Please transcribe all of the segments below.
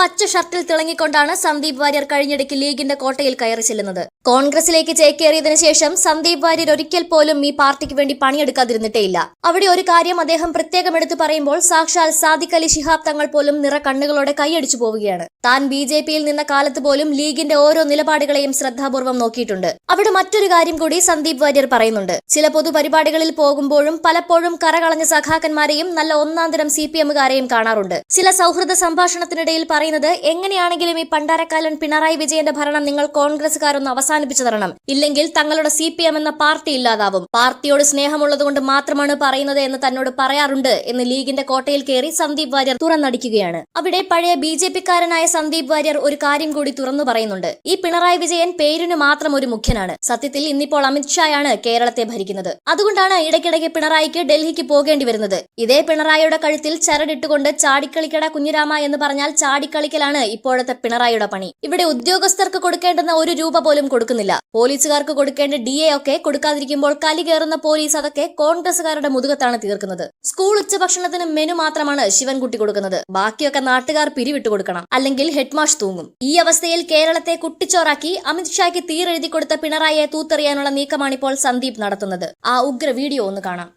പച്ച ഷർട്ടിൽ തിളങ്ങിക്കൊണ്ടാണ് സന്ദീപ് വാര്യർ കഴിഞ്ഞിടയ്ക്ക് ലീഗിന്റെ കോട്ടയിൽ കയറി ചെല്ലുന്നത്. കോൺഗ്രസിലേക്ക് ചേക്കേറിയതിനു ശേഷം സന്ദീപ് വാര്യർ ഒരിക്കൽ പോലും ഈ പാർട്ടിക്ക് വേണ്ടി പണിയെടുക്കാതിരുന്നിട്ടേയില്ല. അവിടെ ഒരു കാര്യം അദ്ദേഹം പ്രത്യേകം എടുത്തു പറയുമ്പോൾ സാക്ഷാൽ സാദിഖ് അലി ശിഹാബ് തങ്ങൾ പോലും നിറ കണ്ണുകളോടെ കൈയടിച്ചു പോവുകയാണ്. താൻ ബി ജെ പിയിൽ നിന്ന കാലത്ത് പോലും ലീഗിന്റെ ഓരോ നിലപാടുകളെയും ശ്രദ്ധാപൂർവം നോക്കിയിട്ടുണ്ട്. അവിടെ മറ്റൊരു കാര്യം കൂടി സന്ദീപ് വാര്യർ പറയുന്നുണ്ട്. ചില പൊതുപരിപാടികളിൽ പോകുമ്പോഴും പലപ്പോഴും കറകളഞ്ഞ സഖാക്കന്മാരെയും നല്ല ഒന്നാം തരം സി പി എമ്മുകാരെയും കാണാറുണ്ട്. ചില സൗഹൃദ സംഭാഷണത്തിനിടയിൽ പറയുന്നത് എങ്ങനെയാണെങ്കിലും ഈ പണ്ടാരക്കാലൻ പിണറായി വിജയന്റെ ഭരണം നിങ്ങൾ കോൺഗ്രസുകാരൊന്ന് അവസാനിപ്പിച്ചു തരണം. ഇല്ലെങ്കിൽ തങ്ങളുടെ സി പി എം എന്ന പാർട്ടി ഇല്ലാതാവും. പാർട്ടിയോട് സ്നേഹമുള്ളതുകൊണ്ട് മാത്രമാണ് പറയുന്നത് എന്ന് തന്നോട് പറയാറുണ്ട് എന്ന് ലീഗിന്റെ കോട്ടയിൽ കയറി സന്ദീപ് വാര്യർ തുറന്നടിക്കുകയാണ്. അവിടെ പഴയ ബി ജെ പിക്കാരനായ സന്ദീപ് വാര്യർ ഒരു കാര്യം കൂടി തുറന്നു പറയുന്നുണ്ട്. ഈ പിണറായി വിജയൻ പേരിന് മാത്രം ഒരു മുഖ്യനാണ്. സത്യത്തിൽ ഇന്നിപ്പോൾ അമിത്ഷായാണ് കേരളത്തെ ഭരിക്കുന്നത്. അതുകൊണ്ടാണ് ഇടയ്ക്കിടയ്ക്ക് പിണറായിക്ക് ഡൽഹിക്ക് പോകേണ്ടി വരുന്നത്. ഇതേ പിണറായിയുടെ കഴുത്തിൽ ചരടിട്ടുകൊണ്ട് ചാടിക്കളിക്കട കുഞ്ഞിരാമ എന്ന് പറഞ്ഞാൽ ചാടിക്കളിക്കലാണ് ഇപ്പോഴത്തെ പിണറായിയുടെ പണി. ഇവിടെ ഉദ്യോഗസ്ഥർക്ക് കൊടുക്കേണ്ടുന്ന ഒരു രൂപ പോലും കൊടുക്കുന്നില്ല. പോലീസുകാർക്ക് കൊടുക്കേണ്ട ഡി എ ഒക്കെ കൊടുക്കാതിരിക്കുമ്പോൾ കലി കയറുന്ന പോലീസ് അതൊക്കെ കോൺഗ്രസുകാരുടെ മുതുകത്താണ് തീർക്കുന്നത്. സ്കൂൾ ഉച്ചഭക്ഷണത്തിന് മെനു മാത്രമാണ് ശിവൻകുട്ടി കൊടുക്കുന്നത്. ബാക്കിയൊക്കെ നാട്ടുകാർ പിരിവിട്ട് കൊടുക്കണം. അല്ലെങ്കിൽ ഹെഡ്മാഷ് തൂങ്ങും. ഈ അവസ്ഥയിൽ കേരളത്തെ കുട്ടിച്ചോറാക്കി അമിത്ഷായ്ക്ക് തീരെഴുതി കൊടുത്ത പിണറായിയെ തൂത്തെറിയാനുള്ള നീക്കമാണിപ്പോൾ സന്ദീപ് നടത്തുന്നത്. ആ ഉഗ്ര വീഡിയോ ഒന്ന് കാണാം.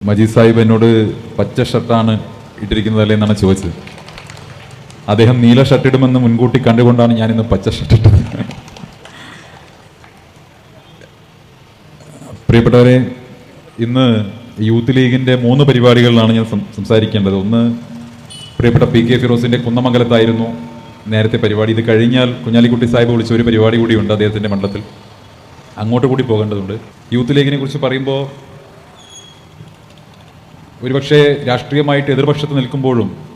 മജീദ് സാഹിബ് എന്നോട് പച്ച ഷർട്ടാണ് ഇട്ടിരിക്കുന്നതല്ലേ എന്നാണ് ചോദിച്ചത്. അദ്ദേഹം നീല ഷർട്ടിടുമെന്ന് മുൻകൂട്ടി കണ്ടുകൊണ്ടാണ് ഞാൻ ഇന്ന് പച്ച ഷർട്ടിട്ടത് പ്രിയപ്പെട്ടവരെ ഇന്ന് യൂത്ത് ലീഗിന്റെ മൂന്ന് പരിപാടികളിലാണ് ഞാൻ സംസാരിക്കേണ്ടത്. ഒന്ന് പ്രിയപ്പെട്ട പി കെ ഫിറോസിന്റെ കുന്നമംഗലത്തായിരുന്നു നേരത്തെ പരിപാടി. ഇത് കഴിഞ്ഞാൽ കുഞ്ഞാലിക്കുട്ടി സാഹിബ് വിളിച്ച ഒരു പരിപാടി കൂടിയുണ്ട് അദ്ദേഹത്തിന്റെ മണ്ഡലത്തിൽ. അങ്ങോട്ട് കൂടി പോകേണ്ടതുണ്ട്. യൂത്ത് ലീഗിനെ കുറിച്ച് പറയുമ്പോൾ ഒരുപക്ഷെ രാഷ്ട്രീയമായിട്ട് എതിർപക്ഷത്ത് നിൽക്കുമ്പോഴും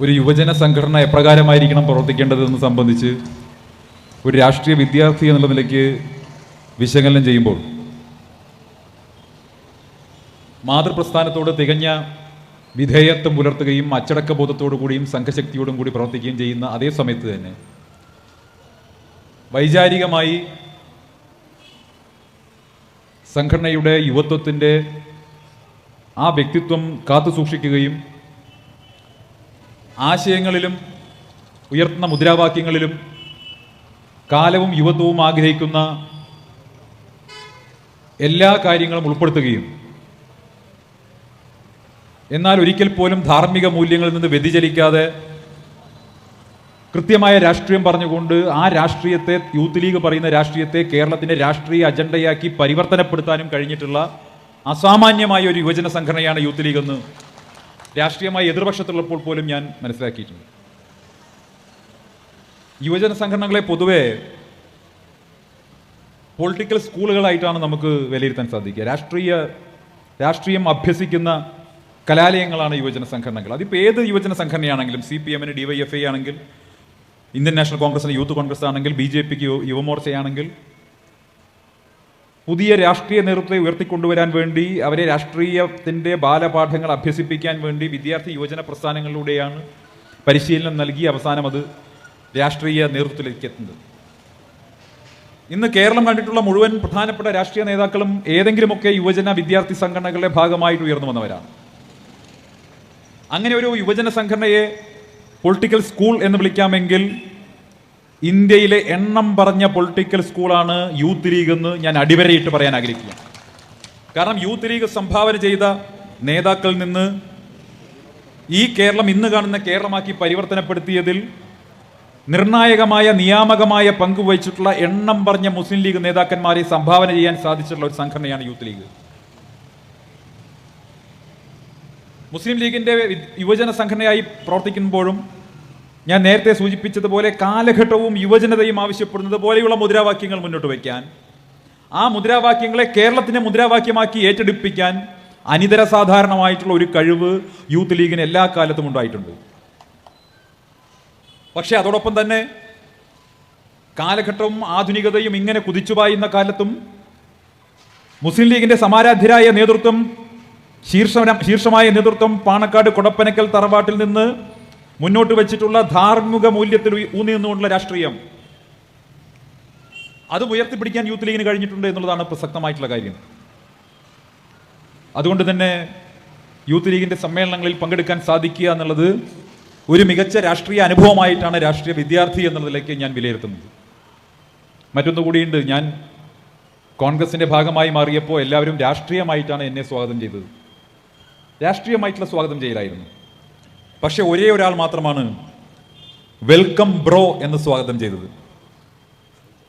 ഒരു യുവജന സംഘടന എപ്രകാരമായിരിക്കണം പ്രവർത്തിക്കേണ്ടതെന്ന് സംബന്ധിച്ച് ഒരു രാഷ്ട്രീയ വിദ്യാർത്ഥി എന്നുള്ള നിലയ്ക്ക് വിശകലനം ചെയ്യുമ്പോൾ മാതൃപ്രസ്ഥാനത്തോട് തികഞ്ഞ വിധേയത്വം പുലർത്തുകയും അച്ചടക്ക ബോധത്തോടു കൂടിയും സംഘശക്തിയോടും കൂടി പ്രവർത്തിക്കുകയും ചെയ്യുന്ന അതേ സമയത്ത് തന്നെ വൈചാരികമായി സംഘടനയുടെ യുവത്വത്തിന്റെ ആ വ്യക്തിത്വം കാത്തു സൂക്ഷിക്കുകയും ആശയങ്ങളിലും ഉയർത്തുന്ന മുദ്രാവാക്യങ്ങളിലും കാലവും യുവത്വവും ആഗ്രഹിക്കുന്ന എല്ലാ കാര്യങ്ങളും ഉൾപ്പെടുത്തുകയും എന്നാൽ ഒരിക്കൽ പോലും ധാർമ്മിക മൂല്യങ്ങളിൽ നിന്ന് വ്യതിചലിക്കാതെ കൃത്യമായ രാഷ്ട്രീയം പറഞ്ഞുകൊണ്ട് ആ രാഷ്ട്രീയത്തെ യൂത്ത് ലീഗ് പറയുന്ന രാഷ്ട്രീയത്തെ കേരളത്തിന്റെ രാഷ്ട്രീയ അജണ്ടയാക്കി പരിവർത്തനപ്പെടുത്താനും കഴിഞ്ഞിട്ടുള്ള അസാമാന്യമായ ഒരു യുവജന സംഘടനയാണ് യൂത്ത് ലീഗ് എന്ന് രാഷ്ട്രീയമായി എതിർപക്ഷത്തുള്ളപ്പോൾ പോലും ഞാൻ മനസ്സിലാക്കിയിട്ടുണ്ട്. യുവജന സംഘടനകളെ പൊതുവെ പൊളിറ്റിക്കൽ സ്കൂളുകളായിട്ടാണ് നമുക്ക് വിലയിരുത്താൻ സാധിക്കുക. രാഷ്ട്രീയ രാഷ്ട്രീയം അഭ്യസിക്കുന്ന കലാലയങ്ങളാണ് യുവജന സംഘടനകൾ. അതിപ്പോൾ ഏത് യുവജന സംഘടനയാണെങ്കിലും സി പി എമ്മിന് ഡി വൈ എഫ് ഐ ആണെങ്കിൽ ഇന്ത്യൻ നാഷണൽ കോൺഗ്രസിന് യൂത്ത് കോൺഗ്രസ് ആണെങ്കിൽ ബി ജെ പിക്ക് യുവമോർച്ചയാണെങ്കിൽ പുതിയ രാഷ്ട്രീയ നേതൃത്വത്തെ ഉയർത്തിക്കൊണ്ടുവരാൻ വേണ്ടി അവരെ രാഷ്ട്രീയത്തിന്റെ ബാലപാഠങ്ങൾ അഭ്യസിപ്പിക്കാൻ വേണ്ടി വിദ്യാർത്ഥി യുവജന പ്രസ്ഥാനങ്ങളിലൂടെയാണ് പരിശീലനം നൽകി അവസാനം അത് രാഷ്ട്രീയ നേതൃത്വത്തിലേക്ക് എത്തുന്നത് ഇന്ന് കേരളം കണ്ടിട്ടുള്ള മുഴുവൻ പ്രധാനപ്പെട്ട രാഷ്ട്രീയ നേതാക്കളും ഏതെങ്കിലുമൊക്കെ യുവജന വിദ്യാർത്ഥി സംഘടനകളുടെ ഭാഗമായിട്ട് ഉയർന്നു വന്നവരാണ്. അങ്ങനെ ഒരു യുവജന സംഘടനയെ പൊളിറ്റിക്കൽ സ്കൂൾ എന്ന് വിളിക്കാമെങ്കിൽ ഇന്ത്യയിലെ എണ്ണം പറഞ്ഞ പൊളിറ്റിക്കൽ സ്കൂളാണ് യൂത്ത് ലീഗ് എന്ന് ഞാൻ അടിവരയിട്ട് പറയാൻ ആഗ്രഹിക്കുകയാണ് കാരണം യൂത്ത് ലീഗ് സംഭാവന ചെയ്ത നേതാക്കളിൽ നിന്ന് ഈ കേരളം ഇന്ന് കാണുന്ന കേരളമാക്കി പരിവർത്തനപ്പെടുത്തിയതിൽ നിർണായകമായ നിയാമകമായ പങ്ക് വഹിച്ചിട്ടുള്ള എണ്ണം പറഞ്ഞ മുസ്ലിം ലീഗ് നേതാക്കന്മാരെ സംഭാവന ചെയ്യാൻ സാധിച്ചിട്ടുള്ള ഒരു സംഘടനയാണ് യൂത്ത് ലീഗ്. മുസ്ലിം ലീഗിന്റെ യുവജന സംഘടനയായി പ്രവർത്തിക്കുമ്പോഴും ഞാൻ നേരത്തെ സൂചിപ്പിച്ചതുപോലെ കാലഘട്ടവും യുവജനതയും ആവശ്യപ്പെടുന്നത് പോലെയുള്ള മുദ്രാവാക്യങ്ങൾ മുന്നോട്ട് വയ്ക്കാൻ. ആ മുദ്രാവാക്യങ്ങളെ കേരളത്തിന്റെ മുദ്രാവാക്യമാക്കി ഏറ്റെടുപ്പിക്കാൻ അനിതര സാധാരണമായിട്ടുള്ള ഒരു കഴിവ് യൂത്ത് ലീഗിന് എല്ലാ കാലത്തും ഉണ്ടായിട്ടുണ്ട്. പക്ഷേ അതോടൊപ്പം തന്നെ കാലഘട്ടവും ആധുനികതയും ഇങ്ങനെ കുതിച്ചുപായുന്ന കാലത്തും മുസ്ലിം ലീഗിന്റെ സമാരാധ്യരായ നേതൃത്വം ശീർഷ ശീർഷമായ നേതൃത്വം പാണക്കാട് കൊടപ്പനക്കൽ തറവാട്ടിൽ നിന്ന് മുന്നോട്ട് വെച്ചിട്ടുള്ള ധാർമ്മിക മൂല്യത്തിൽ ഊന്നി നിന്നുകൊണ്ടുള്ള രാഷ്ട്രീയം. അത് ഉയർത്തിപ്പിടിക്കാൻ യൂത്ത് ലീഗിന് കഴിഞ്ഞിട്ടുണ്ട് എന്നുള്ളതാണ് പ്രസക്തമായിട്ടുള്ള കാര്യം. അതുകൊണ്ട് തന്നെ യൂത്ത് ലീഗിന്റെ സമ്മേളനങ്ങളിൽ പങ്കെടുക്കാൻ സാധിക്കുക എന്നുള്ളത് ഒരു മികച്ച രാഷ്ട്രീയ അനുഭവമായിട്ടാണ് രാഷ്ട്രീയ വിദ്യാർത്ഥി എന്നുള്ളതിലേക്ക് ഞാൻ വിലയിരുത്തുന്നത്. മറ്റൊന്നു കൂടിയുണ്ട് ഞാൻ കോൺഗ്രസിന്റെ ഭാഗമായി മാറിയപ്പോൾ എല്ലാവരും രാഷ്ട്രീയമായിട്ടാണ് എന്നെ സ്വാഗതം ചെയ്തത്. രാഷ്ട്രീയമായിട്ടുള്ള സ്വാഗതം ചെയ്യലായിരുന്നു. പക്ഷെ ഒരേ ഒരാൾ മാത്രമാണ് വെൽക്കം ബ്രോ എന്ന് സ്വാഗതം ചെയ്തത്.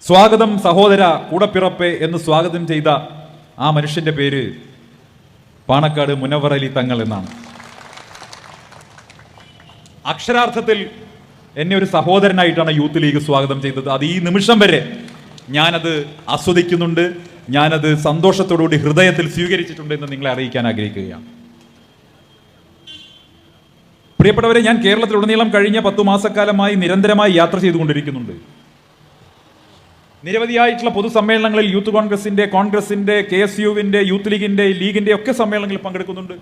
സ്വാഗതം സഹോദര കൂടപ്പിറപ്പേ എന്ന് സ്വാഗതം ചെയ്ത ആ മനുഷ്യന്റെ പേര് പാണക്കാട് മുനവർ അലി തങ്ങൾ എന്നാണ്. അക്ഷരാർത്ഥത്തിൽ എന്നെ ഒരു സഹോദരനായിട്ടാണ് യൂത്ത് ലീഗ് സ്വാഗതം ചെയ്തത്. അത് ഈ നിമിഷം വരെ ഞാനത് ആസ്വദിക്കുന്നുണ്ട്. ഞാനത് സന്തോഷത്തോടുകൂടി ഹൃദയത്തിൽ സ്വീകരിച്ചിട്ടുണ്ട് എന്ന് നിങ്ങളെ അറിയിക്കാൻ ആഗ്രഹിക്കുകയാണ്. പ്രിയപ്പെട്ടവരെ ഞാൻ കേരളത്തിലുടനീളം കഴിഞ്ഞ പത്തു മാസക്കാലമായി നിരന്തരമായി യാത്ര ചെയ്തുകൊണ്ടിരിക്കുന്നുണ്ട്. നിരവധിയായിട്ടുള്ള പൊതുസമ്മേളനങ്ങളിൽ യൂത്ത് കോൺഗ്രസിന്റെ കോൺഗ്രസിന്റെ കെ എസ് യുവിന്റെ യൂത്ത് ലീഗിന്റെ ലീഗിന്റെ ഒക്കെ സമ്മേളനങ്ങളിൽ പങ്കെടുക്കുന്നുണ്ട്.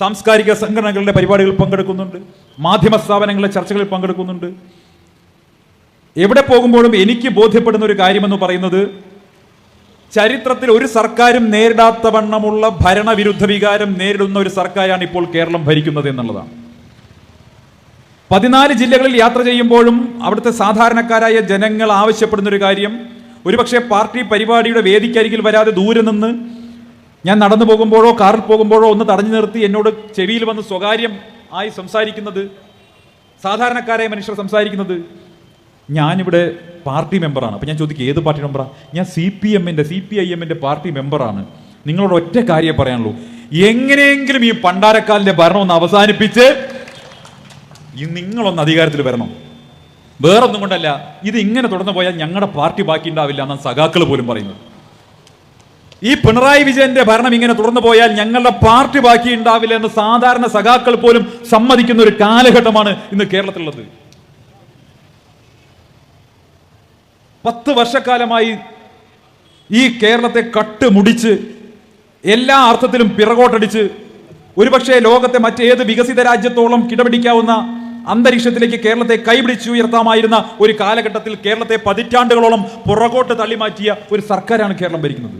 സാംസ്കാരിക സംഘടനകളുടെ പരിപാടികളിൽ പങ്കെടുക്കുന്നുണ്ട്. മാധ്യമ സ്ഥാപനങ്ങളിലെ ചർച്ചകളിൽ പങ്കെടുക്കുന്നുണ്ട്. എവിടെ പോകുമ്പോഴും എനിക്ക് ബോധ്യപ്പെടുന്ന ഒരു കാര്യമെന്ന് പറയുന്നത് ചരിത്രത്തിൽ ഒരു സർക്കാരും നേരിടാത്ത വണ്ണമുള്ള ഭരണവിരുദ്ധ വികാരം നേരിടുന്ന ഒരു സർക്കാരാണ് ഇപ്പോൾ കേരളം ഭരിക്കുന്നത് എന്നുള്ളതാണ്. പതിനാല് ജില്ലകളിൽ യാത്ര ചെയ്യുമ്പോഴും അവിടുത്തെ സാധാരണക്കാരായ ജനങ്ങൾ ആവശ്യപ്പെടുന്ന ഒരു കാര്യം ഒരുപക്ഷെ പാർട്ടി പരിപാടിയുടെ വേദിക്കരികിൽ വരാതെ ദൂരെ നിന്ന് ഞാൻ നടന്നു പോകുമ്പോഴോ കാറിൽ പോകുമ്പോഴോ ഒന്ന് തടഞ്ഞു നിർത്തി എന്നോട് ചെവിയിൽ വന്ന് സ്വകാര്യം ആയി സംസാരിക്കുന്നത് സാധാരണക്കാരായ മനുഷ്യർ സംസാരിക്കുന്നത് ഞാനിവിടെ പാർട്ടി മെമ്പറാണ്. അപ്പം ഞാൻ ചോദിക്കും ഏത് പാർട്ടി മെമ്പറാണ് ഞാൻ സി പി എമ്മിന്റെ സി പി ഐ എമ്മിന്റെ പാർട്ടി മെമ്പറാണ്. നിങ്ങളോട് ഒറ്റ കാര്യം പറയാനുള്ളൂ. എങ്ങനെയെങ്കിലും ഈ പണ്ടാരക്കാലിന്റെ ഭരണം ഒന്ന് അവസാനിപ്പിച്ച് ഈ നിങ്ങളൊന്ന് അധികാരത്തിൽ വരണം. വേറൊന്നും കൊണ്ടല്ല ഇത് ഇങ്ങനെ തുടർന്നു പോയാൽ ഞങ്ങളുടെ പാർട്ടി ബാക്കി ഉണ്ടാവില്ല എന്നാണ് സഖാക്കൾ പോലും പറയുന്നത്. ഈ പിണറായി വിജയന്റെ ഭരണം ഇങ്ങനെ തുടർന്നു പോയാൽ ഞങ്ങളുടെ പാർട്ടി ബാക്കി ഉണ്ടാവില്ല എന്ന് സാധാരണ സഖാക്കൾ പോലും സമ്മതിക്കുന്ന ഒരു കാലഘട്ടമാണ് ഇന്ന് കേരളത്തിലുള്ളത്. പത്ത് വർഷക്കാലമായി ഈ കേരളത്തെ കട്ടുമുടിച്ച് എല്ലാ അർത്ഥത്തിലും പിറകോട്ടടിച്ച് ഒരുപക്ഷെ ലോകത്തെ മറ്റേത് വികസിത രാജ്യത്തോളം കിടപിടിക്കാവുന്ന അന്തരീക്ഷത്തിലേക്ക് കേരളത്തെ കൈപിടിച്ച് ഉയർത്താമായിരുന്ന ഒരു കാലഘട്ടത്തിൽ കേരളത്തെ പതിറ്റാണ്ടുകളോളം പുറകോട്ട് തള്ളിമാറ്റിയ ഒരു സർക്കാരാണ് കേരളം ഭരിക്കുന്നത്.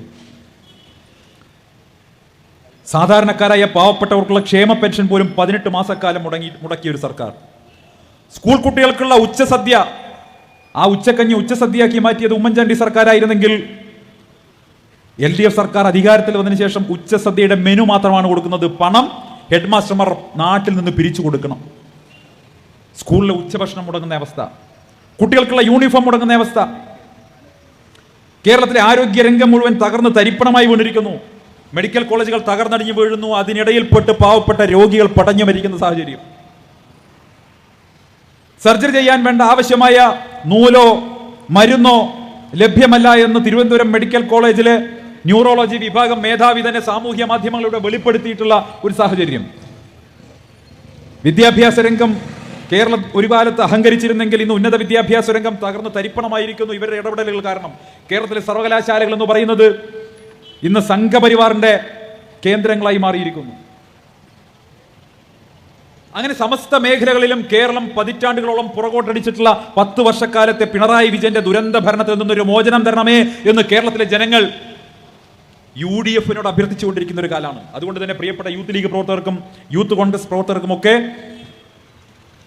സാധാരണക്കാരായ പാവപ്പെട്ടവർക്കുള്ള ക്ഷേമ പെൻഷൻ പോലും പതിനെട്ട് മാസക്കാലം മുടങ്ങി മുടക്കിയ ഒരു സർക്കാർ. സ്കൂൾ കുട്ടികൾക്കുള്ള ഉച്ചസദ്യ ആ ഉച്ചക്കഞ്ഞി ഉച്ചസദ്യയാക്കി മാറ്റിയത് ഉമ്മൻചാണ്ടി സർക്കാരായിരുന്നെങ്കിൽ എൽ ഡി എഫ് സർക്കാർ അധികാരത്തിൽ വന്നതിന് ശേഷം ഉച്ചസദ്യയുടെ മെനു മാത്രമാണ് കൊടുക്കുന്നത് പണം. ഹെഡ് മാസ്റ്റർമാർ നാട്ടിൽ നിന്ന് പിരിച്ചു കൊടുക്കണം. സ്കൂളിലെ ഉച്ചഭക്ഷണം മുടങ്ങുന്ന അവസ്ഥ. കുട്ടികൾക്കുള്ള യൂണിഫോം മുടങ്ങുന്ന അവസ്ഥ. കേരളത്തിലെ ആരോഗ്യ രംഗം മുഴുവൻ തകർന്ന് തരിപ്പണമായി വീണിരിക്കുന്നു. മെഡിക്കൽ കോളേജുകൾ തകർന്നടിഞ്ഞു വീഴുന്നു. അതിനിടയിൽപ്പെട്ട് പാവപ്പെട്ട രോഗികൾ പടഞ്ഞു മരിക്കുന്ന സാഹചര്യം. സർജറി ചെയ്യാൻ വേണ്ട ആവശ്യമായ നൂലോ മരുന്നോ ലഭ്യമല്ല എന്ന് തിരുവനന്തപുരം മെഡിക്കൽ കോളേജിലെ ന്യൂറോളജി വിഭാഗം മേധാവി തന്നെ സാമൂഹ്യ മാധ്യമങ്ങളിലൂടെ വെളിപ്പെടുത്തിയിട്ടുള്ള ഒരു സാഹചര്യം. വിദ്യാഭ്യാസ രംഗം കേരളം ഒരു കാലത്ത് അഹങ്കരിച്ചിരുന്നെങ്കിൽ ഇന്ന് ഉന്നത വിദ്യാഭ്യാസ രംഗം തകർന്ന് തരിപ്പണമായിരിക്കുന്നു ഇവരുടെ ഇടപെടലുകൾ കാരണം. കേരളത്തിലെ സർവകലാശാലകൾ എന്ന് പറയുന്നത് ഇന്ന് സംഘപരിവാറിന്റെ കേന്ദ്രങ്ങളായി മാറിയിരിക്കുന്നു. അങ്ങനെ സമസ്ത മേഖലകളിലും കേരളം പതിറ്റാണ്ടുകളോളം പുറകോട്ടടിച്ചിട്ടുള്ള പത്ത് വർഷക്കാലത്തെ പിണറായി വിജയന്റെ ദുരന്ത ഭരണത്തിൽ നിന്നൊരു മോചനം തരണമേ എന്ന് കേരളത്തിലെ ജനങ്ങൾ യു ഡി എഫിനോട് അഭ്യർത്ഥിച്ചുകൊണ്ടിരിക്കുന്ന ഒരു കാലമാണ്. അതുകൊണ്ട് തന്നെ പ്രിയപ്പെട്ട യൂത്ത് ലീഗ് പ്രവർത്തകർക്കും യൂത്ത് കോൺഗ്രസ് പ്രവർത്തകർക്കും ഒക്കെ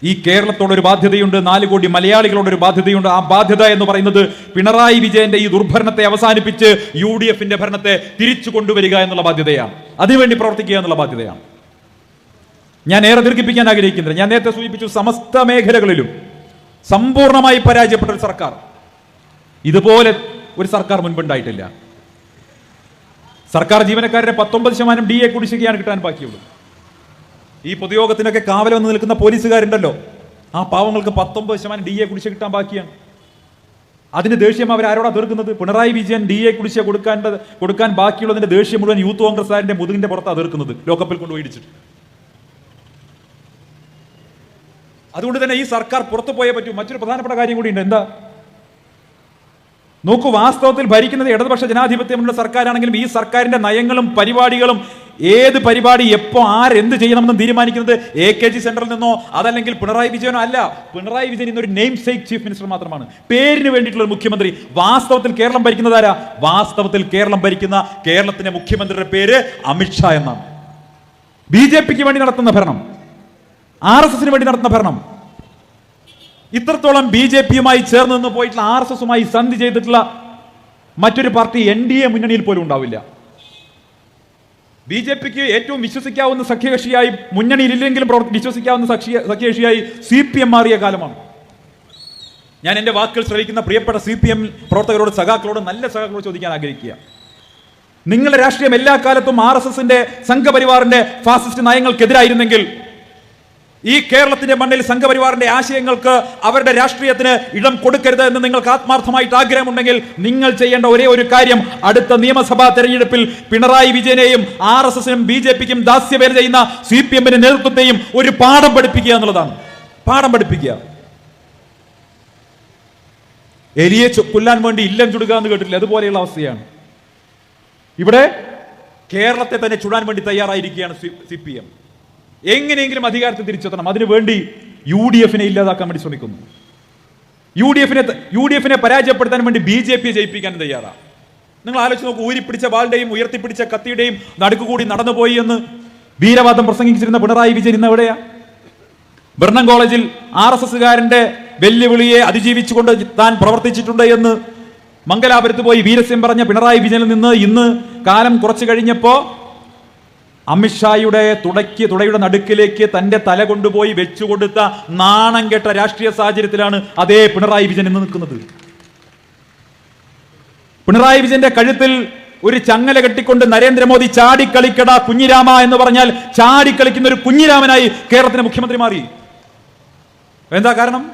ഈ കേരളത്തോട് ഒരു ബാധ്യതയുണ്ട് നാല് കോടി മലയാളികളോട് ഒരു ബാധ്യതയുണ്ട്. ആ ബാധ്യത എന്ന് പറയുന്നത് പിണറായി വിജയന്റെ ഈ ദുർഭരണത്തെ അവസാനിപ്പിച്ച് യു ഡി എഫിന്റെ ഭരണത്തെ തിരിച്ചു കൊണ്ടുവരിക എന്നുള്ള ബാധ്യതയാണ്. അതിനുവേണ്ടി പ്രവർത്തിക്കുക എന്നുള്ള ബാധ്യതയാണ്. ഞാൻ ഏറെ ദീർഘിപ്പിക്കാൻ ആഗ്രഹിക്കുന്നില്ല. ഞാൻ നേരത്തെ സൂചിപ്പിച്ചു സമസ്ത മേഖലകളിലും സമ്പൂർണമായി പരാജയപ്പെട്ട ഒരു സർക്കാർ. ഇതുപോലെ ഒരു സർക്കാർ മുൻപുണ്ടായിട്ടില്ല. സർക്കാർ ജീവനക്കാരുടെ പത്തൊമ്പത് ശതമാനം ഡി എ കുടിശ്ശികയാണ് കിട്ടാൻ ബാക്കിയുള്ളൂ ഈ പൊതുയോഗത്തിനൊക്കെ കാവൽ വന്ന് നിൽക്കുന്ന പോലീസുകാരുണ്ടല്ലോ. ആ പാവങ്ങൾക്ക് പത്തൊമ്പത് ശതമാനം ഡി എ കുടിശ്ശിക കിട്ടാൻ ബാക്കിയാണ്. അതിന് ദേഷ്യം അവർ ആരോടാ തീർക്കുന്നത്? പിണറായി വിജയൻ ഡി എ കുടിശ്ശിക കൊടുക്കാൻ കൊടുക്കാൻ ബാക്കിയുള്ളതിന്റെ ദേഷ്യം മുഴുവൻ യൂത്ത് കോൺഗ്രസ്സുകാരന്റെ മുതുകിന്റെ പുറത്താണ് തീർക്കുന്നത്. ലോക്കപ്പിൽ കൊണ്ടുപോയി ഇടിച്ചിട്ട്. അതുകൊണ്ട് തന്നെ ഈ സർക്കാർ പുറത്തു പോയേ പറ്റൂ. മറ്റൊരു പ്രധാനപ്പെട്ട കാര്യം കൂടിയുണ്ട്. എന്താ? നോക്കൂ വാസ്തവത്തിൽ ഭരിക്കുന്നത് ഇടതുപക്ഷ ജനാധിപത്യമുള്ള സർക്കാരാണെങ്കിലും ഈ സർക്കാരിന്റെ നയങ്ങളും പരിപാടികളും ഏത് പരിപാടി എപ്പോ ആരെന്ത് ചെയ്യണമെന്ന് തീരുമാനിക്കുന്നത് എ കെ ജി സെന്ററിൽ നിന്നോ അതല്ലെങ്കിൽ പിണറായി വിജയനോ അല്ല. പിണറായി വിജയൻ ഇന്നൊരു നെയിം സേക്ക് ചീഫ് മിനിസ്റ്റർ മാത്രമാണ്. പേരിന് വേണ്ടിയിട്ടുള്ള മുഖ്യമന്ത്രി. വാസ്തവത്തിൽ കേരളം ഭരിക്കുന്നത് ആരാ? വാസ്തവത്തിൽ കേരളം ഭരിക്കുന്ന കേരളത്തിന്റെ മുഖ്യമന്ത്രിയുടെ പേര് അമിത്ഷാ എന്നാണ്. ബി ജെ പിക്ക് വേണ്ടി നടത്തുന്ന ഭരണം. ആർ എസ് എസിന് വേണ്ടി നടത്തുന്ന ഭരണം. ഇത്രത്തോളം ബി ജെ പിയുമായി ചേർന്ന് നിന്ന് പോയിട്ടുള്ള ആർ എസ് എസുമായി സന്ധി ചെയ്തിട്ടുള്ള മറ്റൊരു പാർട്ടി എൻ ഡി എ മുന്നണിയിൽ പോലും ഉണ്ടാവില്ല. ബി ജെ പിക്ക് ഏറ്റവും വിശ്വസിക്കാവുന്ന സഖ്യകക്ഷിയായി മുന്നണിയിലില്ലെങ്കിലും പ്രവർത്തി വിശ്വസിക്കാവുന്ന സഖ്യ സഖ്യകക്ഷിയായി സി പി എം മാറിയ കാലമാണ്. ഞാൻ എന്റെ വാക്കുകൾ ശ്രവിക്കുന്ന പ്രിയപ്പെട്ട സി പി എം പ്രവർത്തകരോട് സഖാക്കളോട് നല്ല സഖാക്കളോട് ചോദിക്കാൻ ആഗ്രഹിക്കുക. നിങ്ങളുടെ രാഷ്ട്രീയം എല്ലാ കാലത്തും ആർ എസ് എസിന്റെ സംഘപരിവാറിന്റെ ഫാസിസ്റ്റ് നയങ്ങൾക്കെതിരായിരുന്നെങ്കിൽ ഈ കേരളത്തിന്റെ മണ്ണിൽ സംഘപരിവാറിന്റെ ആശയങ്ങൾക്ക് അവരുടെ രാഷ്ട്രീയത്തിന് ഇടം കൊടുക്കരുത് എന്ന് നിങ്ങൾക്ക് ആത്മാർത്ഥമായിട്ട് ആഗ്രഹമുണ്ടെങ്കിൽ നിങ്ങൾ ചെയ്യേണ്ട ഒരേ ഒരു കാര്യം. അടുത്ത നിയമസഭാ തെരഞ്ഞെടുപ്പിൽ പിണറായി വിജയനെയും ആർ എസ് എസിനും ബി ജെ പിക്കും ദാസ്യവേല ചെയ്യുന്ന സി പി എമ്മിന്റെ നേതൃത്വത്തെയും ഒരു പാഠം പഠിപ്പിക്കുക എന്നുള്ളതാണ്. പാഠം പഠിപ്പിക്കുക. എലിയെ കൊല്ലാൻ വേണ്ടി ഇല്ലം ചുടുക എന്ന് കേട്ടിട്ടില്ല? അതുപോലെയുള്ള അവസ്ഥയാണ്. ഇവിടെ കേരളത്തെ തന്നെ ചുടാൻ വേണ്ടി തയ്യാറായിരിക്കുകയാണ് സി പി എം. എങ്ങനെയെങ്കിലും അധികാരത്തിൽ തിരിച്ചെത്തണം. അതിനുവേണ്ടി യു ഡി എഫിനെ ഇല്ലാതാക്കാൻ വേണ്ടി ശ്രമിക്കുന്നു. യു ഡി എഫിനെ യു ഡി എഫിനെ പരാജയപ്പെടുത്താൻ വേണ്ടി ബി ജെ പിയെ ജയിപ്പിക്കാൻ തയ്യാറാണ് നിങ്ങൾ ആലോചിച്ച് നോക്കൂ ഊരിപ്പിടിച്ച വാളുടെയും ഉയർത്തിപ്പിടിച്ച കത്തിയുടെയും നടുക്കുകൂടി നടന്നുപോയി എന്ന് വീരവാദം പ്രസംഗിച്ചിരുന്ന പിണറായി വിജയൻ ഇന്ന് എവിടെയാ? ബ്രണ്ണൻ കോളേജിൽ ആർ എസ് എസുകാരന്റെ വെല്ലുവിളിയെ അതിജീവിച്ചുകൊണ്ട് താൻ പ്രവർത്തിച്ചിട്ടുണ്ട് എന്ന് മംഗലാപുരത്ത് പോയി വീരസ്യം പറഞ്ഞ പിണറായി വിജയനിൽ നിന്ന് ഇന്ന് കാലം കുറച്ചു കഴിഞ്ഞപ്പോ അമിത്ഷായുടെ തുടക്കി തുടയുടെ നടുക്കിലേക്ക് തന്റെ തല കൊണ്ടുപോയി വെച്ചുകൊടുത്ത നാണം കെട്ട രാഷ്ട്രീയ സാഹചര്യത്തിലാണ് അതേ പിണറായി വിജയൻ ഇന്ന് നിൽക്കുന്നത്. പിണറായി വിജയന്റെ കഴുത്തിൽ ഒരു ചങ്ങല കെട്ടിക്കൊണ്ട് നരേന്ദ്രമോദി ചാടിക്കളിക്കട കുഞ്ഞിരാമ എന്ന് പറഞ്ഞാൽ ചാടിക്കളിക്കുന്ന ഒരു കുഞ്ഞിരാമനായി കേരളത്തിന്റെ മുഖ്യമന്ത്രി മാറി. എന്താ കാരണം?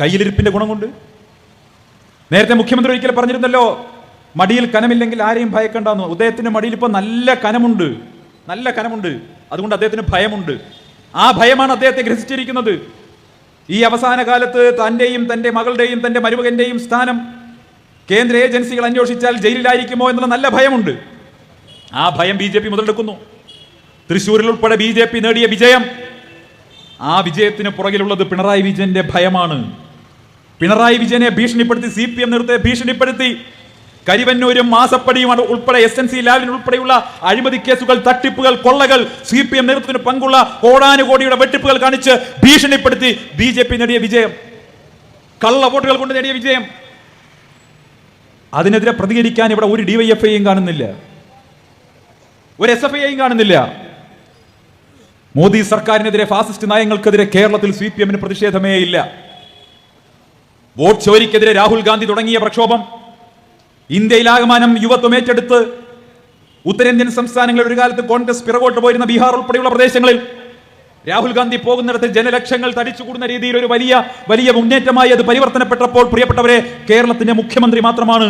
കയ്യിലിരിപ്പിന്റെ ഗുണം കൊണ്ട് നേരത്തെ മുഖ്യമന്ത്രി ഒരിക്കൽ പറഞ്ഞിരുന്നല്ലോ മടിയിൽ കനമില്ലെങ്കിൽ ആരെയും ഭയക്കണ്ടെന്ന്? അദ്ദേഹത്തിന് മടിയിൽ ഇപ്പൊ നല്ല കനമുണ്ട്. നല്ല കനമുണ്ട്. അതുകൊണ്ട് അദ്ദേഹത്തിന് ഭയമുണ്ട്. ആ ഭയമാണ് അദ്ദേഹത്തെ ഗ്രസിച്ചിരിക്കുന്നത്. ഈ അവസാന കാലത്ത് തന്റെയും തന്റെ മകളുടെയും തന്റെ മരുമകന്റെയും സ്ഥാനം കേന്ദ്ര ഏജൻസികൾ അന്വേഷിച്ചാൽ ജയിലിലായിരിക്കുമോ എന്നുള്ള നല്ല ഭയമുണ്ട്. ആ ഭയം ബി ജെ പി മുതലെടുക്കുന്നു. തൃശ്ശൂരിൽ ഉൾപ്പെടെ ബി ജെ പി നേടിയ വിജയം. ആ വിജയത്തിന് പുറകിലുള്ളത് പിണറായി വിജയന്റെ ഭയമാണ്. പിണറായി വിജയനെ ഭീഷണിപ്പെടുത്തി സി പി എം നേതൃത്വത്തെ ഭീഷണിപ്പെടുത്തി. കരിവന്നൂരും മാസപ്പടിയും ഉൾപ്പെടെ എസ് എൻ സി ലാബിന് ഉൾപ്പെടെയുള്ള അഴിമതി കേസുകൾ തട്ടിപ്പുകൾ കൊള്ളകൾ സി പി എം നേതൃത്വത്തിന് പങ്കുള്ള കോടാനുകോടിയുടെ വെട്ടിപ്പുകൾ കാണിച്ച് ഭീഷണിപ്പെടുത്തി ബി ജെ പി നേടിയ വിജയം. കള്ള വോട്ടുകൾ കൊണ്ട് നേടിയ വിജയം. അതിനെതിരെ പ്രതികരിക്കാൻ ഇവിടെ ഒരു ഡിവൈഎഫ്ഐയും കാണുന്നില്ല. ഒരു എസ് എഫ് ഐയും കാണുന്നില്ല. മോദി സർക്കാരിനെതിരെ ഫാസിസ്റ്റ് നയങ്ങൾക്കെതിരെ കേരളത്തിൽ സി പി എമ്മിന് പ്രതിഷേധമേ ഇല്ല. വോട്ട് ചോരിക്കെതിരെ രാഹുൽ ഗാന്ധി തുടങ്ങിയ പ്രക്ഷോഭം ഇന്ത്യയിലാകമാനം യുവത്വം ഏറ്റെടുത്ത് ഉത്തരേന്ത്യൻ സംസ്ഥാനങ്ങളിൽ ഒരു കാലത്ത് കോൺഗ്രസ് പിറകോട്ട് പോയിരുന്ന ബീഹാർ ഉൾപ്പെടെയുള്ള പ്രദേശങ്ങളിൽ രാഹുൽ ഗാന്ധി പോകുന്നിടത്ത് ജനലക്ഷങ്ങൾ തടിച്ചുകൂടുന്ന രീതിയിൽ ഒരു വലിയ വലിയ മുന്നേറ്റമായി അത് പരിവർത്തനപ്പെട്ടപ്പോൾ പ്രിയപ്പെട്ടവരെ കേരളത്തിന്റെ മുഖ്യമന്ത്രി മാത്രമാണ്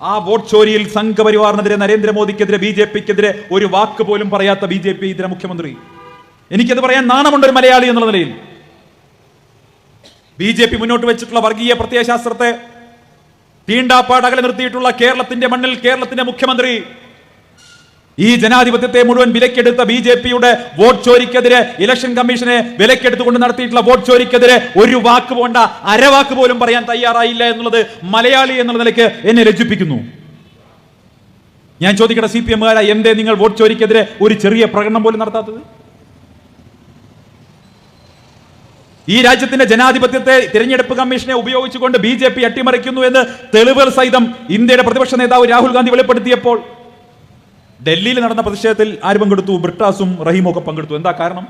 ആ വോട്ട് ചോരിയിൽ സംഘപരിവാറിനെതിരെ നരേന്ദ്രമോദിക്കെതിരെ ബി ജെ പിക്കെതിരെ ഒരു വാക്ക് പോലും പറയാത്ത ബി ജെ പി ഇതര മുഖ്യമന്ത്രി. എനിക്കത് പറയാൻ നാണമുണ്ട് ഒരു മലയാളി എന്നുള്ള നിലയിൽ. ബി ജെ പി മുന്നോട്ട് വെച്ചിട്ടുള്ള വർഗീയ പ്രത്യയശാസ്ത്രത്തെ തീണ്ടാപ്പാട് അകലെ നിർത്തിയിട്ടുള്ള കേരളത്തിന്റെ മണ്ണിൽ കേരളത്തിന്റെ മുഖ്യമന്ത്രി ഈ ജനാധിപത്യത്തെ മുഴുവൻ വിലക്കെടുത്ത ബി ജെ പിയുടെ വോട്ട് ചോരിക്കെതിരെ ഇലക്ഷൻ കമ്മീഷനെ വിലക്കെടുത്തുകൊണ്ട് നടത്തിയിട്ടുള്ള വോട്ട് ചോരിക്കെതിരെ ഒരു വാക്ക് പോണ്ട അരവാക്ക് പോലും പറയാൻ തയ്യാറായില്ല എന്നുള്ളത് മലയാളി എന്നുള്ള നിലയ്ക്ക് എന്നെ രചിപ്പിക്കുന്നു ഞാൻ ചോദിക്കട്ടെ സി പി എമ്മുകാരായ എന്തേ നിങ്ങൾ വോട്ട് ചോരിക്കെതിരെ ഒരു ചെറിയ പ്രകടനം പോലും നടത്താത്തത്? ഈ രാജ്യത്തിന്റെ ജനാധിപത്യത്തെ തിരഞ്ഞെടുപ്പ് കമ്മീഷനെ ഉപയോഗിച്ചുകൊണ്ട് ബി ജെ പി അട്ടിമറിക്കുന്നു എന്ന് തെളിവുകൾ സഹിതം ഇന്ത്യയുടെ പ്രതിപക്ഷ നേതാവ് രാഹുൽ ഗാന്ധി വെളിപ്പെടുത്തിയപ്പോൾ ഡൽഹിയിൽ നടന്ന പ്രതിഷേധത്തിൽ ആര് പങ്കെടുത്തു? ബ്രിട്ടാസും റഹീമും ഒക്കെ പങ്കെടുത്തു. എന്താ കാരണം?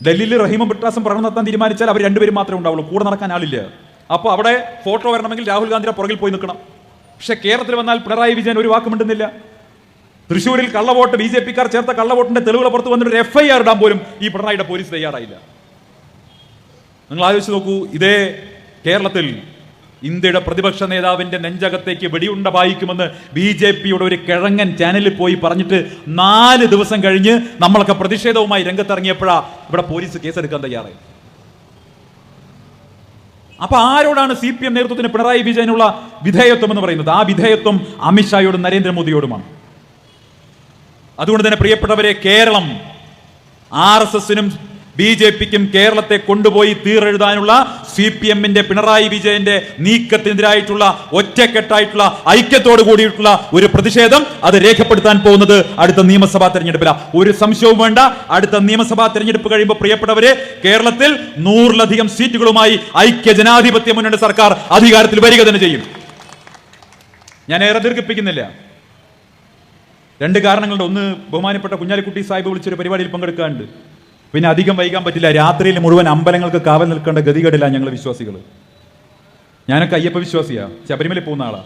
ഡൽഹിയിൽ റഹീമും ബ്രിട്ടാസും പ്രകടനം നടത്താൻ തീരുമാനിച്ചാൽ അവർ രണ്ടുപേരും മാത്രമേ ഉണ്ടാവുള്ളൂ. കൂടെ നടക്കാൻ ആളില്ല. അപ്പോൾ അവിടെ ഫോട്ടോ വരണമെങ്കിൽ രാഹുൽ ഗാന്ധിയുടെ പുറകിൽ പോയി നിൽക്കണം. പക്ഷെ കേരളത്തിൽ വന്നാൽ പിണറായി വിജയൻ ഒരു വാക്ക് മിണ്ടുന്നില്ല തൃശ്ശൂരിൽ കള്ളവോട്ട് ബി ജെ പിക്കാർ ചേർത്ത കള്ളവോട്ടിന്റെ തെളിവുകൾ പുറത്ത് വന്നിട്ട് എഫ് ഐ ആർ ഇടാൻ പോലും ഈ പിണറായിയുടെ പോലീസ് തയ്യാറായില്ല. നിങ്ങൾ ആലോചിച്ച് നോക്കൂ ഇതേ കേരളത്തിൽ ഇന്ത്യയുടെ പ്രതിപക്ഷ നേതാവിന്റെ നെഞ്ചകത്തേക്ക് വെടിയുണ്ട പായിക്കുമെന്ന് ബി ജെ പിയുടെ ഒരു കിഴങ്ങൻ ചാനലിൽ പോയി പറഞ്ഞിട്ട് നാല് ദിവസം കഴിഞ്ഞ് നമ്മളൊക്കെ പ്രതിഷേധവുമായി രംഗത്തിറങ്ങിയപ്പോഴാ ഇവിടെ പോലീസ് കേസെടുക്കാൻ തയ്യാറായി. അപ്പൊ ആരോടാണ് സി പി എം നേതൃത്വത്തിന് പിണറായി വിജയനുള്ള വിധേയത്വം എന്ന് പറയുന്നത്? ആ വിധേയത്വം അമിത്ഷായോടും നരേന്ദ്രമോദിയോടുമാണ്. അതുകൊണ്ട് തന്നെ പ്രിയപ്പെട്ടവരെ കേരളം ആർ എസ് എസിനും ബി ജെ പിക്കും കേരളത്തെ കൊണ്ടുപോയി തീറെഴുതാനുള്ള സി പി എമ്മിന്റെ പിണറായി വിജയന്റെ നീക്കത്തിനെതിരായിട്ടുള്ള ഒറ്റക്കെട്ടായിട്ടുള്ള ഐക്യത്തോടു കൂടിയിട്ടുള്ള ഒരു പ്രതിഷേധം അത് രേഖപ്പെടുത്താൻ പോകുന്നത് അടുത്ത നിയമസഭാ തെരഞ്ഞെടുപ്പിലാണ് ഒരു സംശയവും വേണ്ട. അടുത്ത നിയമസഭാ തെരഞ്ഞെടുപ്പ് കഴിയുമ്പോൾ പ്രിയപ്പെട്ടവരെ കേരളത്തിൽ നൂറിലധികം സീറ്റുകളുമായി ഐക്യ ജനാധിപത്യ മുന്നണി സർക്കാർ അധികാരത്തിൽ വരിക തന്നെ ചെയ്യും. ഞാൻ ഏറെ ദീർഘിപ്പിക്കുന്നില്ല. രണ്ട് കാരണങ്ങളുണ്ട്. ഒന്ന് ബഹുമാനപ്പെട്ട കുഞ്ഞാലിക്കുട്ടി സാഹിബ് വിളിച്ചൊരു പരിപാടിയിൽ പങ്കെടുക്കാനുണ്ട്. പിന്നെ അധികം വൈകാൻ പറ്റില്ല. രാത്രിയിൽ മുഴുവൻ അമ്പലങ്ങൾക്ക് കാവൽ നിൽക്കേണ്ട ഗതികേടില്ല ഞങ്ങൾ വിശ്വാസികൾ ഞാനൊക്കെ അയ്യപ്പ വിശ്വാസിയാ. ശബരിമല പോകുന്ന ആളാ.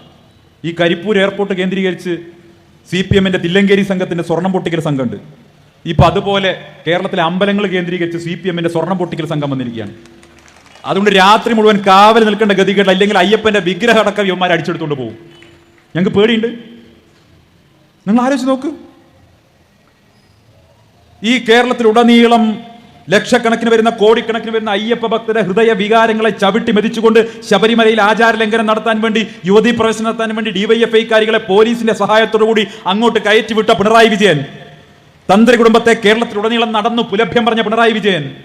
ഈ കരിപ്പൂർ എയർപോർട്ട് കേന്ദ്രീകരിച്ച് സി പി എമ്മിന്റെ തില്ലങ്കേരി സംഘത്തിന്റെ സ്വർണം പൊട്ടിക്കൽ സംഘമുണ്ട്. ഇപ്പൊ അതുപോലെ കേരളത്തിലെ അമ്പലങ്ങൾ കേന്ദ്രീകരിച്ച് സി പി എമ്മിന്റെ സ്വർണം പൊട്ടിക്കൽ സംഘം വന്നിരിക്കുകയാണ്. അതുകൊണ്ട് രാത്രി മുഴുവൻ കാവൽ നിൽക്കേണ്ട ഗതികേട് അല്ലെങ്കിൽ അയ്യപ്പന്റെ വിഗ്രഹം അടക്കം ഇവന്മാർ അടിച്ചെടുത്തുകൊണ്ട് പോകും. ഞങ്ങൾക്ക് പേടിയുണ്ട്? നിങ്ങൾ ആലോചിച്ച് നോക്ക്. ഈ കേരളത്തിലുടനീളം ലക്ഷക്കണക്കിന് വരുന്ന കോടിക്കണക്കിന് വരുന്ന അയ്യപ്പ ഭക്തരെ ഹൃദയ വികാരങ്ങളെ ചവിട്ടി മെതിച്ചുകൊണ്ട് ശബരിമലയിൽ ആചാര ലംഘനം നടത്താൻ വേണ്ടി യുവതി പ്രവേശനം നടത്താൻ വേണ്ടി ഡിവൈഎഫ്ഐക്കാരികളെ പോലീസിന്റെ സഹായത്തോടുകൂടി അങ്ങോട്ട് കയറ്റിവിട്ട പിണറായി വിജയൻ. തന്ത്രി കുടുംബത്തെ കേരളത്തിലുടനീളം നടന്നു പുലഭ്യം പറഞ്ഞ പിണറായി വിജയൻ.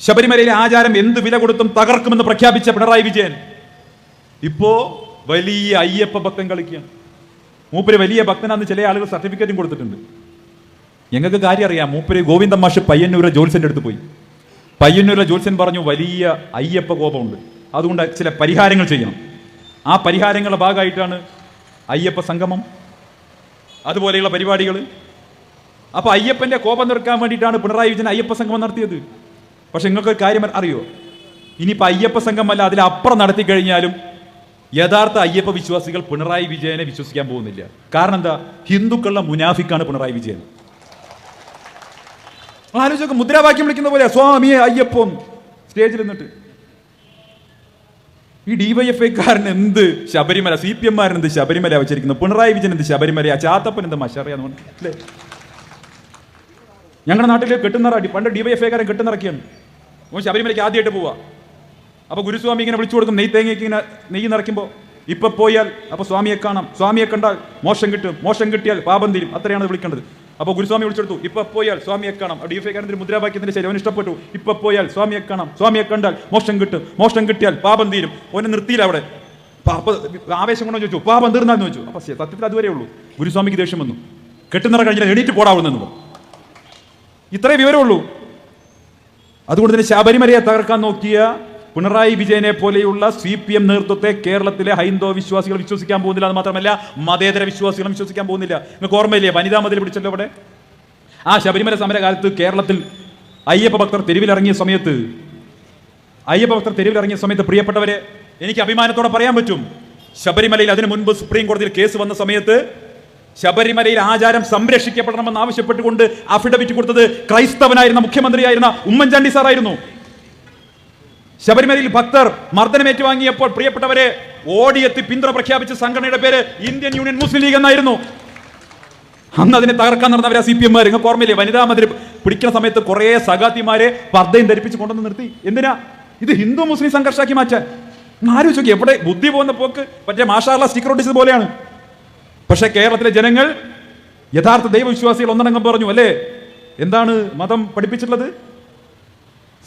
ശബരിമലയിലെ ആചാരം എന്ത് വില കൊടുത്തും തകർക്കുമെന്ന് പ്രഖ്യാപിച്ച പിണറായി വിജയൻ. ഇപ്പോ വലിയ അയ്യപ്പ ഭക്തൻ കളിക്കുകയാണ്. മൂപ്പര് വലിയ ഭക്തനാന്ന് ചില ആളുകൾ സർട്ടിഫിക്കറ്റും കൊടുത്തിട്ടുണ്ട്. ഞങ്ങൾക്ക് കാര്യം അറിയാം. മൂപ്പര് ഗോവിന്ദ മാഷ് പയ്യന്നൂരെ ജോത്സ്യന്റെ അടുത്ത് പോയി. പയ്യന്നൂരിലെ ജോത്സ്യൻ പറഞ്ഞു വലിയ അയ്യപ്പ കോപമുണ്ട്. അതുകൊണ്ട് ചില പരിഹാരങ്ങൾ ചെയ്യണം. ആ പരിഹാരങ്ങളുടെ ഭാഗമായിട്ടാണ് അയ്യപ്പ സംഗമം അതുപോലെയുള്ള പരിപാടികൾ അപ്പോൾ അയ്യപ്പന്റെ കോപം നിർക്കാൻ വേണ്ടിയിട്ടാണ് പിണറായി വിജയൻ അയ്യപ്പ സംഗമം നടത്തിയത്. പക്ഷെ നിങ്ങൾക്ക് കാര്യം അറിയോ? ഇനിയിപ്പോൾ അയ്യപ്പ സംഘമല്ല അതിലപ്പുറം നടത്തി കഴിഞ്ഞാലും യഥാർത്ഥ അയ്യപ്പ വിശ്വാസികൾ പിണറായി വിജയനെ വിശ്വസിക്കാൻ പോകുന്നില്ല. കാരണം എന്താ? ഹിന്ദുക്കളുടെ മുനാഫിക്കാണ് പിണറായി വിജയൻ. ആലോചിച്ചൊക്കെ മുദ്രാവാക്യം വിളിക്കുന്ന പോലെ സ്വാമിയെ അയ്യപ്പം സ്റ്റേജിൽ നിന്നിട്ട്. ഈ ഡിവൈഎഫ്ഐക്കാരൻ എന്ത് ശബരിമല സി പി എംമാരൻ എന്ത് ശബരിമല വെച്ചിരിക്കുന്നു? പിണറായി വിജയൻ എന്ത് ശബരിമല ചാത്തപ്പൻ എന്ത് മഷറിയാന്ന് പറഞ്ഞു. അല്ലേ? ഞങ്ങളുടെ നാട്ടിൽ കെട്ടുന്നറ പണ്ട് ഡിവൈഎഫ്ഐക്കാരൻ കെട്ടുന്നിറക്കിയാണ് ഓൻ ശബരിമലയ്ക്ക് ആദ്യമായിട്ട് പോവാ. അപ്പൊ ഗുരുസ്വാമി ഇങ്ങനെ വിളിച്ചു കൊടുക്കും നെയ് തേങ്ങയ്ക്ക് ഇങ്ങനെ നെയ്യ് നിറയ്ക്കുമ്പോൾ ഇപ്പൊ പോയാൽ അപ്പൊ സ്വാമിയെ കാണാം. സ്വാമിയെ കണ്ടാൽ മോശം കിട്ടും. മോശം കിട്ടിയാൽ പാപം തീരും. അത്രയാണ് അത് വിളിക്കേണ്ടത്. അപ്പൊ ഗുരുസ്വാമി വിളിച്ചെടുത്തു. ഇപ്പൊ പോയാൽ സ്വാമിയെ കാണാം. ഡി എഫ് ഐക്കാരന്റെ മുദ്രാവാക്യത്തിന്റെ ശരി അവൻ ഇഷ്ടപ്പെട്ടു. ഇപ്പൊ പോയാൽ സ്വാമിയെ കാണാം. സ്വാമിയെ കണ്ടാൽ മോശം കിട്ടും. മോശം കിട്ടിയാൽ പാപം തീരും. ഓനെ നിർത്തിയില്ല അവിടെ. ആവേശം കൊണ്ടോ ചോദിച്ചു. പാപം തീർന്നാന്ന് ചോദിച്ചു. അപ്പൊ സത്യത്തിൽ അതുവരെ ഉള്ളൂ. ഗുരുസ്വാമിക്ക് ദേഷ്യം വന്നു. കെട്ടുന്നറ കഴിഞ്ഞാൽ എണീറ്റ് പോടാവുന്നു ഇത്രേ വിവരമുള്ളൂ. അതുകൊണ്ട് തന്നെ ശബരിമലയെ തകർക്കാൻ നോക്കിയ പിണറായി വിജയനെ പോലെയുള്ള സി പി എം നേതൃത്വത്തെ കേരളത്തിലെ ഹൈന്ദവ വിശ്വാസികൾ വിശ്വസിക്കാൻ പോകുന്നില്ല അത് മാത്രമല്ല മതേതര വിശ്വാസികളും വിശ്വസിക്കാൻ പോകുന്നില്ല. നിങ്ങൾക്ക് ഓർമ്മയില്ലേ വനിതാ മതിൽ പിടിച്ചല്ലോ അവിടെ? ആ ശബരിമല സമരകാലത്ത് കേരളത്തിൽ അയ്യപ്പ ഭക്തർ തെരുവിലിറങ്ങിയ സമയത്ത് അയ്യപ്പ ഭക്തർ തെരുവിലിറങ്ങിയ സമയത്ത് പ്രിയപ്പെട്ടവരെ എനിക്ക് അഭിമാനത്തോടെ പറയാൻ പറ്റും. ശബരിമലയിൽ അതിനു മുൻപ് സുപ്രീം കോടതിയിൽ കേസ് വന്ന സമയത്ത് ശബരിമലയിൽ ആചാരം സംരക്ഷിക്കപ്പെടണമെന്ന് ആവശ്യപ്പെട്ടുകൊണ്ട് അഫിഡവിറ്റ് കൊടുത്തത് ക്രൈസ്തവനായിരുന്ന മുഖ്യമന്ത്രിയായിരുന്ന ഉമ്മൻചാണ്ടി സാറായിരുന്നു. ശബരിമലയിൽ ഭക്തർ മർദ്ദനമേറ്റ് വാങ്ങിയപ്പോൾ പ്രിയപ്പെട്ടവരെ ഓടിയെത്തി പിന്തുണ പ്രഖ്യാപിച്ച സംഘടനയുടെ പേര് ഇന്ത്യൻ യൂണിയൻ മുസ്ലിം ലീഗ് എന്നായിരുന്നു. അന്ന് അതിനെ തകർക്കാൻ നടന്നവരാ സി പി എംമാർ നിങ്ങൾക്ക് ഓർമ്മയില്ലേ? വനിതാ മന്ത്രി പിടിക്കുന്ന സമയത്ത് കുറേ സഖാത്തിമാരെ പർദ്ദയും ധരിപ്പിച്ച് കൊണ്ടുവന്ന് നിർത്തി. എന്തിനാ? ഇത് ഹിന്ദു മുസ്ലിം സംഘർഷാക്കി മാറ്റാൻ. ആലോചിച്ച് നോക്കി എവിടെ ബുദ്ധി പോകുന്ന പോക്ക്? മറ്റേ മാഷാർല സ്റ്റിക്കർ ഒട്ടിച്ചത് പോലെയാണ്. പക്ഷേ കേരളത്തിലെ ജനങ്ങൾ യഥാർത്ഥ ദൈവവിശ്വാസികൾ ഒന്നടങ്കം പറഞ്ഞു അല്ലേ? എന്താണ് മതം പഠിപ്പിച്ചിട്ടുള്ളത്?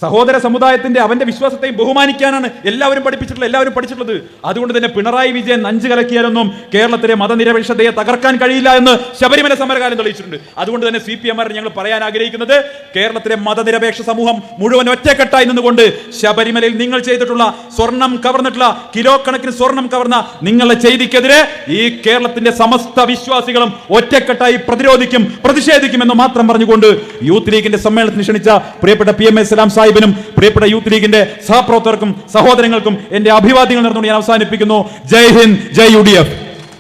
സഹോദര സമുദായത്തിന്റെ അവന്റെ വിശ്വാസത്തെയും ബഹുമാനിക്കാനാണ് എല്ലാവരും പഠിപ്പിച്ചിട്ടുള്ളത് എല്ലാവരും പഠിച്ചിട്ടുള്ളത്. അതുകൊണ്ട് തന്നെ പിണറായി വിജയൻ നഞ്ചു കലക്കിയാലൊന്നും കേരളത്തിലെ മതനിരപേക്ഷതയെ തകർക്കാൻ കഴിയില്ല എന്ന് ശബരിമല സമരകാലം തെളിയിച്ചിട്ടുണ്ട്. അതുകൊണ്ട് തന്നെ സി പി എം ഞങ്ങൾ പറയാൻ ആഗ്രഹിക്കുന്നത് കേരളത്തിലെ മതനിരപേക്ഷ സമൂഹം മുഴുവൻ ഒറ്റക്കെട്ടായി നിന്നുകൊണ്ട് ശബരിമലയിൽ നിങ്ങൾ ചെയ്തിട്ടുള്ള സ്വർണം കവർന്നിട്ടുള്ള കിലോ കണക്കിന് സ്വർണം കവർന്ന നിങ്ങളുടെ ചെയ്തിക്കെതിരെ ഈ കേരളത്തിന്റെ സമസ്ത വിശ്വാസികളും ഒറ്റക്കെട്ടായി പ്രതിരോധിക്കും പ്രതിഷേധിക്കും എന്ന് മാത്രം പറഞ്ഞുകൊണ്ട് യൂത്ത് ലീഗിന്റെ സമ്മേളനത്തിന് ക്ഷണിച്ച പ്രിയപ്പെട്ട പി എം എസ് സലാം സാഹിബിനും പ്രിയപ്പെട്ട യൂത്ത് ലീഗിന്റെ സഹപ്രവർത്തകർക്കും സഹോദരങ്ങൾക്കും എന്റെ അഭിവാദ്യങ്ങൾ നടന്നുകൊണ്ട് ഞാൻ അവസാനിപ്പിക്കുന്നു. ജയ് ഹിന്ദ് ജയ് യു ഡി എഫ്.